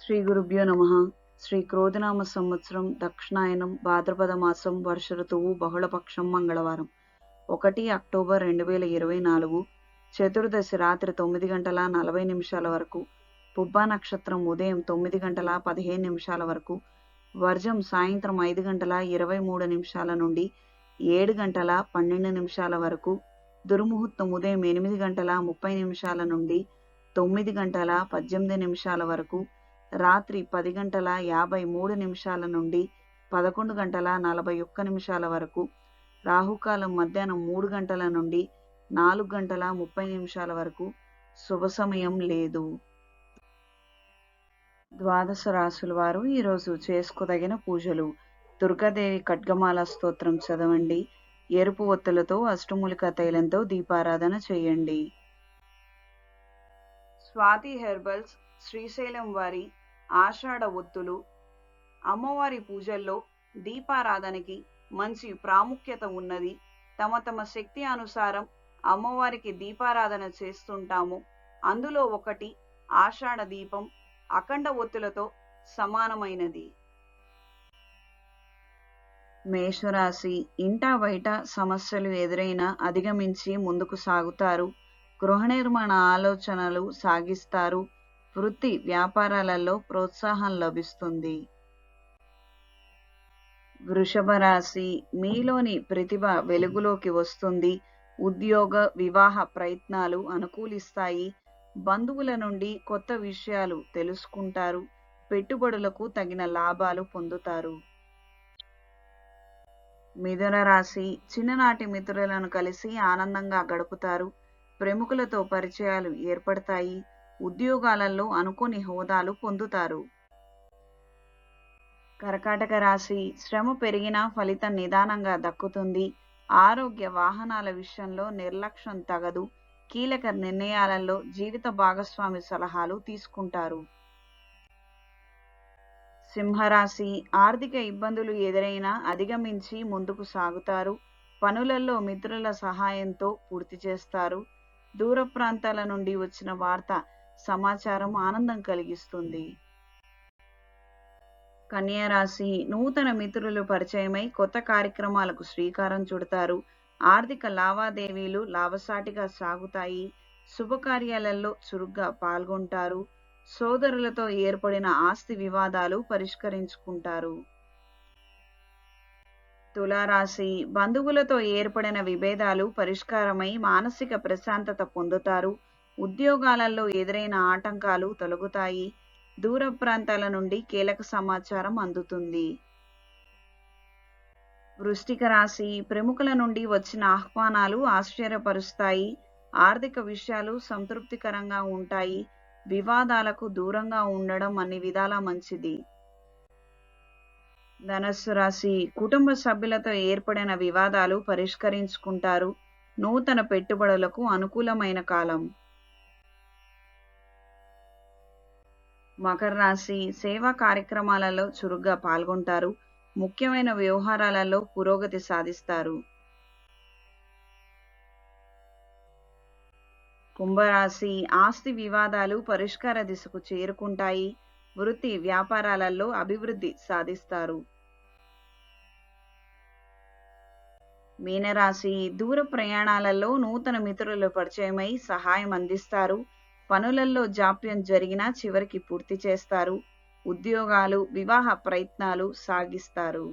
శ్రీ గురుభ్యో నమ. శ్రీ క్రోధనామ సంవత్సరం దక్షిణాయనం భాద్రపద మాసం వర్ష ఋతువు బహుళపక్షం మంగళవారం. ఒకటి అక్టోబర్ రెండు వేల ఇరవై నాలుగు చతుర్దశి రాత్రి తొమ్మిది గంటల నలభై నిమిషాల వరకు పుబ్బా నక్షత్రం ఉదయం తొమ్మిది గంటల పదిహేను నిమిషాల వరకు వర్జం సాయంత్రం ఐదు గంటల ఇరవై మూడు నిమిషాల నుండి ఏడు గంటల పన్నెండు నిమిషాల వరకు దుర్ముహూర్తం ఉదయం ఎనిమిది గంటల ముప్పై నిమిషాల నుండి తొమ్మిది గంటల పద్దెనిమిది నిమిషాల వరకు రాత్రి పది గంటల యాభై మూడు నిమిషాల నుండి పదకొండు గంటల నలభై ఒక్క నిమిషాల వరకు రాహుకాలం మధ్యాహ్నం మూడు గంటల నుండి నాలుగు గంటల ముప్పై నిమిషాల వరకు శుభ సమయం లేదు. ద్వాదశ రాసుల వారు ఈరోజు చేసుకోదగిన పూజలు. దుర్గాదేవి ఖడ్గమాల స్తోత్రం చదవండి. ఎరుపు ఒత్తులతో అష్టమూలిక తైలంతో దీపారాధన చేయండి. స్వాతి హెర్బల్స్ శ్రీశైలం వారి ఆషాఢ ఒత్తులు అమ్మవారి పూజల్లో దీపారాధనకి మంచి ప్రాముఖ్యత ఉన్నది. తమ తమ శక్తి అనుసారం అమ్మవారికి దీపారాధన చేస్తుంటాము. అందులో ఒకటి ఆషాఢ దీపం అఖండ ఒత్తులతో సమానమైనది. మేషరాశి ఇంటా బయట సమస్యలు ఎదురైనా అధిగమించి ముందుకు సాగుతారు. గృహ నిర్మాణ ఆలోచనలు సాగిస్తారు. వృత్తి వ్యాపారాలలో ప్రోత్సాహం లభిస్తుంది. వృషభ రాశి మీలోని ప్రతిభ వెలుగులోకి వస్తుంది. ఉద్యోగ వివాహ ప్రయత్నాలు అనుకూలిస్తాయి. బంధువుల నుండి కొత్త విషయాలు తెలుసుకుంటారు. పెట్టుబడులకు తగిన లాభాలు పొందుతారు. మిథున రాశి చిన్ననాటి మిత్రులను కలిసి ఆనందంగా గడుపుతారు. ప్రముఖులతో పరిచయాలు ఏర్పడతాయి. ఉద్యోగాలలో అనుకోని హోదాలు పొందుతారు. కర్కాటక రాశి శ్రమ పెరిగినా ఫలితం నిదానంగా దక్కుతుంది. ఆరోగ్య వాహనాల విషయంలో నిర్లక్ష్యం తగదు. కీలక నిర్ణయాలలో జీవిత భాగస్వామి సలహాలు తీసుకుంటారు. సింహరాశి ఆర్థిక ఇబ్బందులు ఎదురైనా అధిగమించి ముందుకు సాగుతారు. పనులలో మిత్రుల సహాయంతో పూర్తి చేస్తారు. దూర ప్రాంతాల నుండి వచ్చిన వార్త సమాచారం ఆనందం కలిగిస్తుంది. కన్యారాశి నూతన మిత్రులు పరిచయమై కొత్త కార్యక్రమాలకు శ్రీకారం చుడతారు. ఆర్థిక లావాదేవీలు లాభసాటిగా సాగుతాయి. శుభకార్యాలలో చురుగ్గా పాల్గొంటారు. సోదరులతో ఏర్పడిన ఆస్తి వివాదాలు పరిష్కరించుకుంటారు. తులారాశి బంధువులతో ఏర్పడిన విభేదాలు పరిష్కారమై మానసిక ప్రశాంతత పొందుతారు. ఉద్యోగాలలో ఎదురైన ఆటంకాలు తొలగుతాయి. దూర ప్రాంతాల నుండి కీలక సమాచారం అందుతుంది. వృష్టిక రాశి ప్రముఖుల నుండి వచ్చిన ఆహ్వానాలు ఆశ్చర్యపరుస్తాయి. ఆర్థిక విషయాలు సంతృప్తికరంగా ఉంటాయి. వివాదాలకు దూరంగా ఉండడం అన్ని విధాలా మంచిది. ధనస్సు రాశి కుటుంబ సభ్యులతో ఏర్పడిన వివాదాలు పరిష్కరించుకుంటారు. నూతన పెట్టుబడులకు అనుకూలమైన కాలం. మకర రాశి సేవా కార్యక్రమాలలో చురుగ్గా పాల్గొంటారు. ముఖ్యమైన వ్యవహారాలలో పురోగతి సాధిస్తారు. కుంభరాశి ఆస్తి వివాదాలు పరిష్కార దిశకు చేరుకుంటాయి. వృత్తి వ్యాపారాలలో అభివృద్ధి సాధిస్తారు. మీనరాశి దూర ప్రయాణాలలో నూతన మిత్రులు పరిచయమై సహాయం అందిస్తారు. పనులలో జాప్యం జరిగినా చివరికి పూర్తి చేస్తారు. ఉద్యోగాలు వివాహ ప్రయత్నాలు సాగిస్తారు.